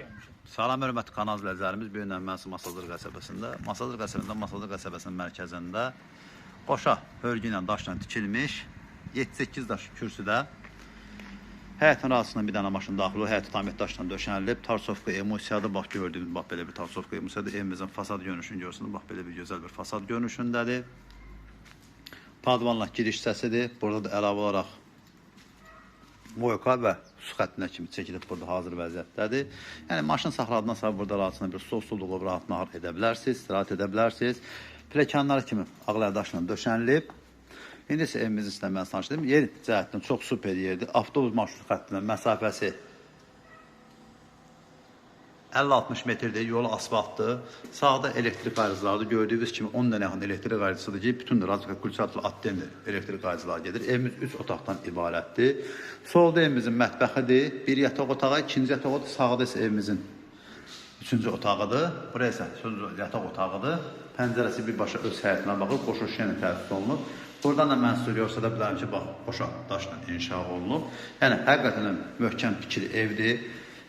gəlmişəm. Salam hörmətli kanal izləyicilərimiz. Bu gün mən Masadır qəsəbəsində, Masadır qəsəbəsində, Masadır qəsəbəsinin mərkəzində qoşa hörgü ilə daşla tikilmiş 7-8 daş kürsüdə Həyətin arasına bir dənə maşın daxil olur. Həyət tamir daşla döşənilib. Tarsovka emosiyadır. Bax gördüyünüz bax belə bir tarsovka emosiyadır. Evimizin fasad görünüşünü görürsünüz. Bax belə bir gözəl bir fasad görünüşündədir. Padvanla giriş hissəsidir. Burada da əlavə olaraq Moyka və su xəttinə kimi çəkilib burada hazır vəziyyətdədir. Yəni maşın saxladıqdan sonra burada rahatına bir stol stol qoyub rahat nahar edə bilərsiniz, istirahət edə bilərsiniz. Pilləkənlər kimi ağlar daşla döşənilib. İndi isə evimizin üstündə mən sanışdım. Yer cəhətdən çox super yerdir. Avtobus marşrut xəttindən məsafəsi 50-60 metrdir, yolu asfaltdır. Sağda elektrik ayrıcılardır. Gördüyünüz kimi 10 dənə yaxın elektrik ayrıcısıdır ki, bütün Razıqa Kulçatlı Atdendir elektrik ayrıcıları gedir. Evimiz 3 otaqdan ibarətdir. Solda evimizin mətbəxidir. Bir yataq otağı, ikinci yataq otağı, sağda isə evimizin üçüncü otağıdır. Buraya isə yataq otağıdır. Pəncərəsi birbaşa öz həyətinə baxır, qoşu şüşə ilə təsis olunub. Buradan da mən sizə göstərə bilərəm ki, bax, qoşa daşla inşa olunub. Yəni həqiqətən möhkəm tikili evdir.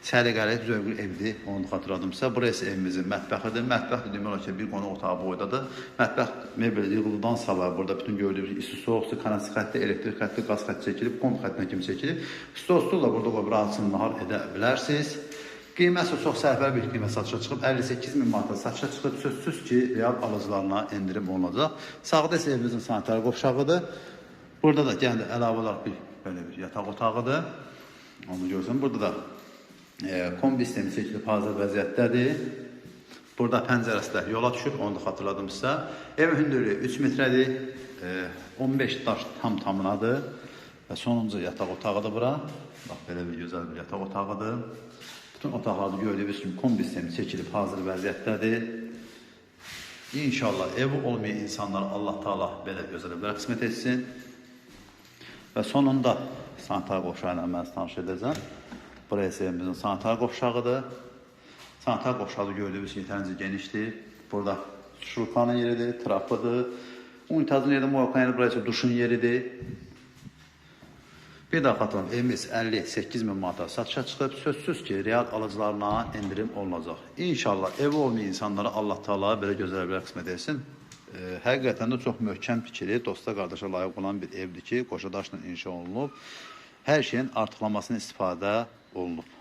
Səliqəli, zövqlü evdir. Onu xatırladımsa, burası evimizin mətbəxidir. Mətbəx demək olar ki, bir qonaq otağı boydadır. Mətbəx mebel yığılıdan sonra burada bütün gördüyünüz isti soğuk su, kanal xətti, elektrik xətti, qaz xətti çəkilib, kom xəttinə kimi çəkilib. Stol da burada qoyub rahatsız nahar edə bilərsiniz. Qiyməsi çox səhvəl bir qiymət satışa çıxıb 58 min manata satışa çıxıb sözsüz ki, real alıcılarına endirim olunacaq. Sağda isə evimizin sanitar qovşağıdır. Burada da yəni əlavə olaraq bir belə bir yataq otağıdır. Onu görsən, burada da kombi sistemi çəkilib hazır vəziyyətdədir. Burada pəncərəsi də yola düşür, onu da xatırladım sizə. Ev hündürlüyü 3 metrədir. E, 15 daş tam tamınadır. Və sonuncu yataq otağıdır bura. Bax belə bir gözəl bir yataq otağıdır. Bütün otaqlarda gördüyünüz kimi kombi sistemi çəkilib hazır vəziyyətdədir. İnşallah evi olmayan insanlara Allah Taala belə gözəl evlər qismət etsin. Və sonunda sanitar qovşağı ilə mən tanış edəcəm. Burası evimizin sanitar qovşağıdır. Sanitar qovşağı gördüyünüz kimi yetərincə genişdir. Burada şurkanın yeridir, trapıdır. Unitazın yeri, moykan yeri, burası duşun yeridir. Bir daha xatırlam, evimiz 58 min manata satışa çıxıb, sözsüz ki, real alıcılarına endirim olunacaq. İnşallah evi olmayan insanlara Allah Taala belə gözəl bir qismət etsin. E, həqiqətən də çox möhkəm fikirli, dosta qardaşa layiq olan bir evdir ki, qoşa daşla inşa olunub. Hər şeyin artıqlamasını istifadə olunub.